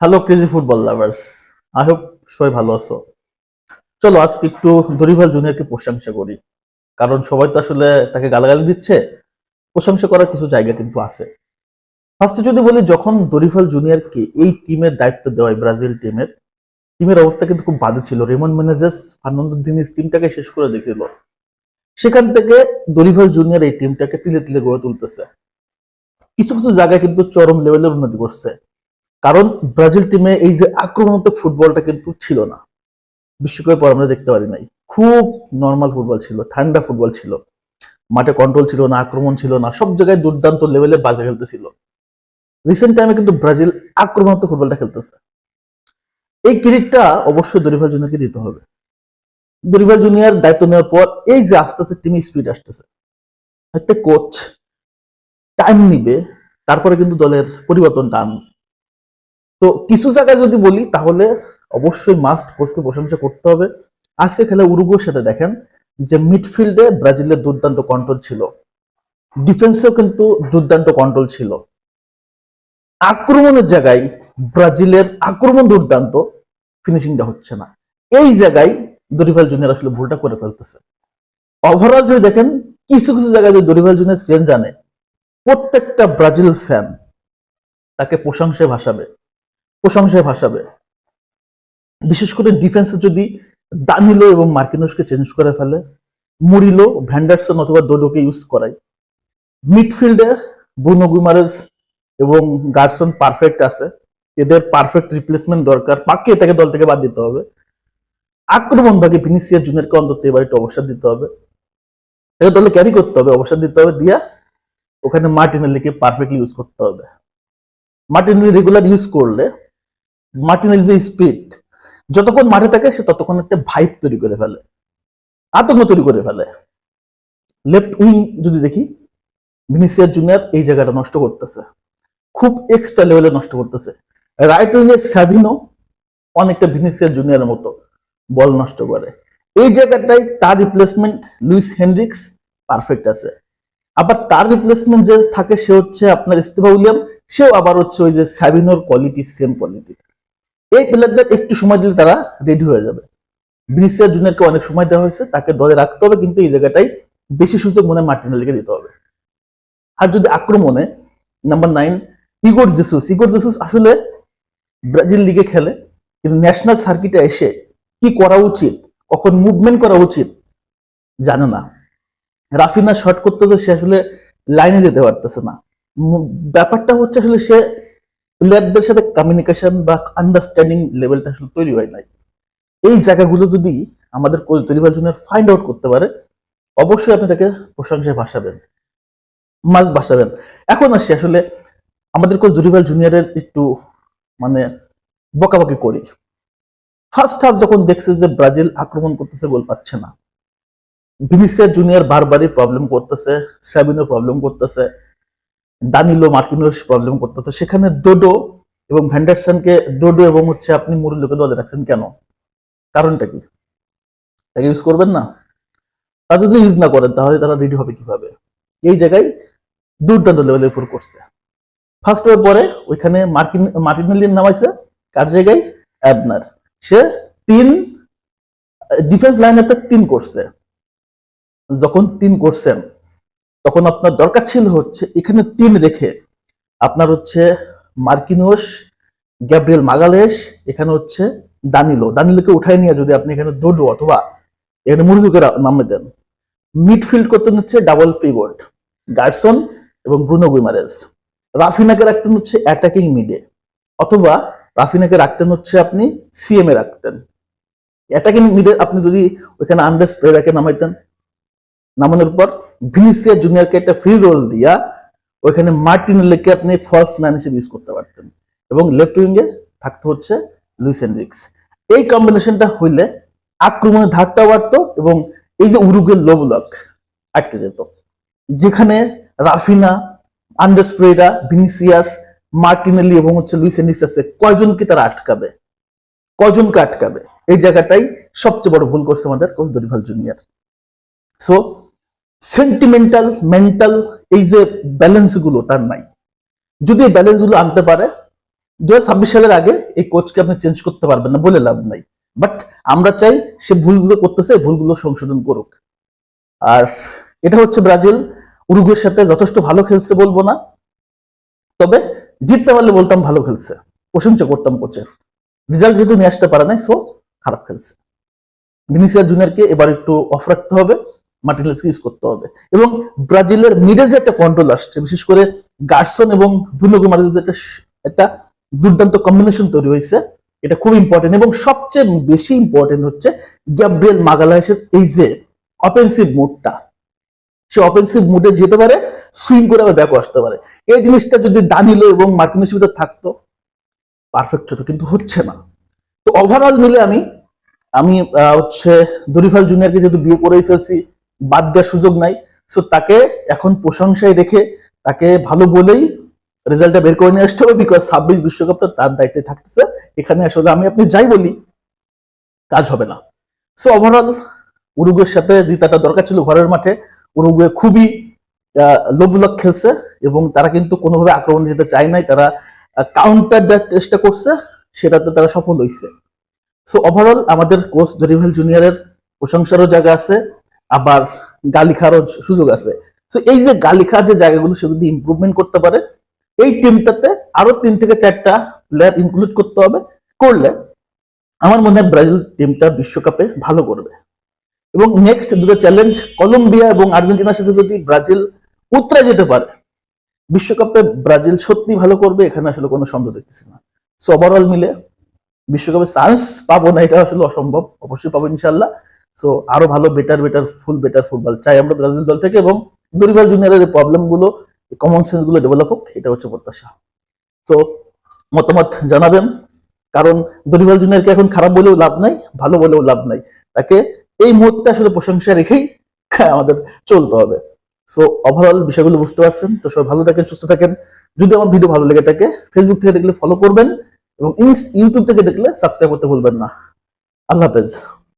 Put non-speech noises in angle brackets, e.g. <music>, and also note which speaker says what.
Speaker 1: Hello crazy football lovers I hope সবাই ভালো আছো। চলো, আজকে একটু দরিভাল জুনিয়রকে প্রশংসা করি। কারণ সবাই তো আসলে তাকে গালাগালি দিচ্ছে। প্রশংসা করার কিছু জায়গা কিন্তু আছে। ফার্স্টে যদি বলি, যখন দরিভাল জুনিয়রকে এই টিমের দায়িত্ব দেওয়া হয় ব্রাজিল টিমের টিমের অবস্থা কিন্তু খুব বাজে ছিল। রেমন ম্যানেজার্স ফার্নান্দো দিনিস টিমটাকে শেষ করে দিয়েছিল। সেখান থেকে দরিভাল জুনিয়র এই টিমটাকে তিলে তিলে গড়ে তুলতেছে। কিছু কিছু জায়গায় কিন্তু চরম লেভেলের উন্নতি করছে। কারণ ব্রাজিল টিমে এই যে আক্রমণাত্মক ফুটবলটা কিন্তু ছিল না। বিশ্বকাপের পর আমরা দেখতে পারি নাই। খুব নর্মাল ফুটবল ছিল, ঠান্ডা ফুটবল ছিল। মাঠে কন্ট্রোল ছিল না, আক্রমণ ছিল না, সব জায়গায় দুর্দান্ত লেভেলে বাজে খেলতেছিল। রিসেন্ট টাইমে কিন্তু ব্রাজিল আক্রমণাত্মক ফুটবলটা খেলতেছে। এই ক্রেডিটটা অবশ্যই দরিভাল জুনিয়রকে দিতে হবে। দরিভাল জুনিয়র দায়িত্ব নেওয়ার পর এই যে আস্তে আস্তে টিমে স্পিড আসতেছে। একটা কোচ টাইম নিবে, তারপরে কিন্তু দলের পরিবর্তনটা আনবে। তো কিছু জায়গায় যদি বলি, তাহলে অবশ্যই মাস্ট কোচকে প্রশংসা করতে হবে। আজকে খেলা উরুগুয়ের সাথে দেখেন যে মিডফিল্ডে ব্রাজিলের দুর্দান্ত কন্ট্রোল ছিল। ডিফেন্সেও কিন্তু দুর্দান্ত কন্ট্রোল ছিল। আক্রমণের জায়গায় ব্রাজিলের আক্রমণ দুর্দান্ত ফিনিশিংটা হচ্ছে না। এই জায়গায় দরিভাল জুনিয়র আসলে ভুলটা করে ফেলতেছে। ওভারঅল যদি দেখেন, কিছু কিছু জায়গায় যদি দরিভাল জুনিয়র সেন জানে প্রত্যেকটা ব্রাজিল ফ্যান তাকে প্রশংসায় ভাসাবে। প্রশংসায় ভাসাবে। বিশেষ করে ডিফেন্সে যদি দানিলো এবং মার্কিনোসকে চেঞ্জ করে ফেলে, মুরিলো, ভ্যান্ডারসন অথবা ডোডোকে ইউজ করায়। মিডফিল্ডে ব্রুনো গুমারেজ এবং গার্সন পারফেক্ট আছে। এদের পারফেক্ট রিপ্লেসমেন্ট দরকার। পাকে তাকে দল থেকে বাদ দিতে হবে। আক্রমণ ভাগে ভিনিসিয়া জুনিয়রকে অন্তত এবার একটু অবসর দিতে হবে। এদের দলে ক্যারি করতে হবে, অবসর দিতে হবে দিয়া ওখানে মার্টিনেলিকে পারফেক্টলি ইউজ করতে হবে। মার্টিনেলি রেগুলার ইউজ করলে মার্টিনেল যে স্পিড। যতক্ষণ মাঠে থাকে, সে ততক্ষণ একটা ভাইব তৈরি করে ফেলে। আতঙ্ক তৈরি করে ফেলে। লেফট উইং যদি দেখি ভিনিসিয়ার জুনিয়র এই জায়গাটা নষ্ট করতেছে। খুব এক্সট্রা লেভেলে নষ্ট করতেছে। রাইট উইং এর স্যাভিনো অনেকটা ভিনিসিয়ার জুনিয়রের মতো বল নষ্ট করে। এই জায়গাটায় তার রিপ্লেসমেন্ট লুইস হেনরিক্স পারফেক্ট আছে। আবার তার রিপ্লেসমেন্ট যে থাকে, সে হচ্ছে আপনার ইস্তেফা উইলিয়াম। সেও আবার হচ্ছে ওই যে স্যাভিনোর কোয়ালিটি সেম কোয়ালিটি এই প্লেয়ারদের একটু সময় দিলে তারা রেডি হয়ে যাবে। ভিনিসিয়াস জুনিয়রকে অনেক সময় দেওয়া হয়েছে, তাকে দলে রাখতে হবে, কিন্তু এই জায়গাটাই বেশি সুযোগ মনে মার্টিনেলিকে দিতে হবে। আর যদি আক্রমণে number nine Igor Jesus. Igor Jesus আসলে ব্রাজিল লিগে খেলে, কিন্তু ন্যাশনাল সার্কিটে এসে কি করা উচিত, কখন মুভমেন্ট করা উচিত, জানে না। রাফিনা শর্ট করতে তো সে আসলে লাইনে যেতে পারতেছে না। ব্যাপারটা হচ্ছে আসলে সে প্লেয়ারদের সাথে কমিউনিকেশন বা আন্ডারস্ট্যান্ডিং লেভেলটা আসলে তৈরি হয় নাই। এই জায়গাগুলো যদি আমাদের coach Dorival Junior find out করতে পারে, অবশ্যই আপনি তাকে প্রশংসায় ভাসাবেন। মাস ভাসাবেন। এখন আসি আসলে আমাদের কোচ দরিভাল জুনিয়রের একটু মানে বকাবকি করি। ফার্স্ট হাফ যখন দেখছে যে ব্রাজিল আক্রমণ করতেছে, গোল পাচ্ছে না। ভিনিসিয়ার জুনিয়র বারবারই প্রবলেম করতেছে স্যাবিনো প্রবলেম করতেছে। দানিলো মার্কিনোস প্রবলেম করতেছে। সেখানে ডোডো এবং ভ্যান্ডারসনকে ডোডো এবং হচ্ছে আপনি মুরুলোকে দলে রাখছেন কেন? কারণটা কি? তাকে ইউজ করবেন না? তারা যদি ইউজ না করেন, তাহলে তারা রেডি হবে কীভাবে? এই জায়গায় দুর্দান্ত লেভেলের উপর করছে। ফার্স্ট হওয়ার পরে ওইখানে মার্কিন, মার্টিনেলির নামাইছে কার জায়গায়? অ্যাবনার। সে তিন ডিফেন্স লাইনারটা তিন করছে। যখন তিন করছেন তখন আপনার দরকার ছিল হচ্ছে এখানে তিন রেখে। আপনার হচ্ছে মার্কিনোস, গ্যাব্রিয়েল মাগালেস, এখানে হচ্ছে দানিলো। দানিলোকে উঠাই নিয়ে যদি আপনি এখানে ডোডো অথবা এখানে মুরগিকে নামে দেন। মিডফিল্ড করতেন হচ্ছে ডাবল পিভট, গার্সন এবং ব্রুনো গুইমারেস রাফিনাকে রাখতেন হচ্ছে অ্যাটাকিং মিডে অথবা রাফিনাকে রাখতেন হচ্ছে আপনি সিএম এ রাখতেন। অ্যাটাকিং মিডে আপনি যদি ওইখানে আন্ডার স্প্রেডাকে নামাইতেন নামানোর পর ভিনিসিয়া জুনিয়রকে একটা ফ্রি রোল দিয়া ওইখানে মার্টিনেলিকে আপনি ফলস নাইন হিসেবে ইউজ করতে পারতেন। এবং লেফট উইঙ্গে থাকতে হচ্ছে লুইস এনরিক্স। এই কম্বিনেশনটা হইলে আক্রমণে ধাকটা বাড়তো এবং এই যে উরুগের লো ব্লক আটকে যেত। যেখানে রাফিনা আন্ডারস্প্রেডা ভিনিসিয়াস মার্টিনেলি এবং হচ্ছে লুইস এনরিক্স আছে, কয়জনকে তারা আটকাবে? কয়জনকে আটকাবে? এই জায়গাটাই সবচেয়ে বড় ভুল করছে আমাদের coach Dorival Junior so sentimental mental এই যে ব্যালেন্সগুলো তার নাই। যদি এই ব্যালেন্সগুলো আনতে পারে দু সালের আগে এই কোচকে আপনি চেঞ্জ করতে পারবেন না বলে লাভ নাই। বাট আমরা চাই সে ভুলগুলো করতেছে ভুলগুলো সংশোধন করুক। আর এটা হচ্ছে ব্রাজিল। উরুগুয়ের সাথে যথেষ্ট ভালো খেলছে বলব না। তবে জিততে পারলে বলতাম ভালো খেলছে। প্রশংসা করতাম কোচের রেজাল্ট যেহেতু নিয়ে আসতে পারে নাই সো খারাপ খেলছে। ভিনিসিয়াস জুনিয়রকে এবার একটু অফ রাখতে হবে। মার্টিনেলসকে ইউজ করতে হবে। এবং ব্রাজিলের মিডে যে একটা কন্ট্রোল আসছে, বিশেষ করে গার্সন এবং ব্রুনো যে একটা একটা দুর্দান্ত কম্বিনেশন তৈরি হয়েছে, এটা খুব ইম্পর্টেন্ট এবং সবচেয়ে বেশি ইম্পর্টেন্ট হচ্ছে গ্যাব্রিয়েল মাগালাইসের এই যে অফেন্সিভ মুডটা সে অফেন্সিভ মুডে যেতে পারে সুইং করে আবার ব্যাকও আসতে পারে। এই জিনিসটা যদি দানিলো এবং মার্টিনেসের ভিতরে থাকতো পারফেক্ট হতো, কিন্তু হচ্ছে না। তো ওভারঅল মিলে আমি আমি হচ্ছে দরিফাল জুনিয়রকে যেহেতু বিয়ে করেই ফেলছি বাদ দেওয়ার সুযোগ নাই। সো তাকে এখন প্রশংসায় রেখে তাকে ভালো বলেই রেজাল্টটা বের করে নিয়ে আসতে হবে বিকজ ছাব্বিশ বিশ্বকাপটা তার দায়িত্বে থাকতেছে। এখানে আসলে আমি আপনি যাই বলি, কাজ হবে না। সো ওভারঅল উরুগুয়ের সাথে জিতাটা দরকার ছিল ঘরের মাঠে। উরুগুয়ে খুবই লোভলক খেলছে এবং তারা কিন্তু কোনোভাবে আক্রমণ যেতে চায় নাই। তারা কাউন্টার দেওয়ার চেষ্টা করছে, সেটাতে তারা সফল হয়েছে সো ওভারঅল আমাদের কোচ দরিভাল জুনিয়রের প্রশংসারও জায়গা আছে। আবার গালি খাওয়ারও সুযোগ আছে। তো এই যে গালি খাওয়ার যে জায়গাগুলো সে যদি ইমপ্রুভমেন্ট করতে পারে, এই টিমটাতে আরও তিন থেকে চারটা প্লেয়ার ইনক্লুড করতে হবে, করলে আমার মনে হয় ব্রাজিল টিমটা বিশ্বকাপে ভালো করবে। এবং নেক্সট দুটো চ্যালেঞ্জ কলম্বিয়া এবং আর্জেন্টিনার সাথে যদি ব্রাজিল উতরে যেতে পারে, বিশ্বকাপে ব্রাজিল সত্যি ভালো করবে, এখানে আসলে কোনো সন্দেহ দেখতেছি না। সো ওভারঅল মিলে বিশ্বকাপে চান্স পাবো না এটা আসলে অসম্ভব, অবশ্যই পাবো ইনশাল্লাহ সো আরও ভালো better better full better football চাই আমরা ব্রাজিল দল থেকে এবং দুর্বল জুনিয়রের প্রবলেমগুলো কমন সেন্সগুলো ডেভেলপ হোক এটা হচ্ছে প্রত্যাশা। তো মতামত জানাবেন, কারণ দরিবাল জুনিয়রকে এখন খারাপ বলেও লাভ নাই, ভালো বলেও লাভ নাই। তাকে এই মুহূর্তে আসলে প্রশংসা রেখেই <laughs> আমাদের চলতে হবে। সো ওভারঅল বিষয়গুলো বুঝতে পারছেন, তো সবাই ভালো থাকেন, সুস্থ থাকেন। যদি আমার ভিডিও ভালো লেগে থাকে ফেসবুক থেকে দেখলে ফলো করবেন এবং ইউটিউব থেকে দেখলে সাবস্ক্রাইব করতে ভুলবেন না। আল্লাহ হাফেজ।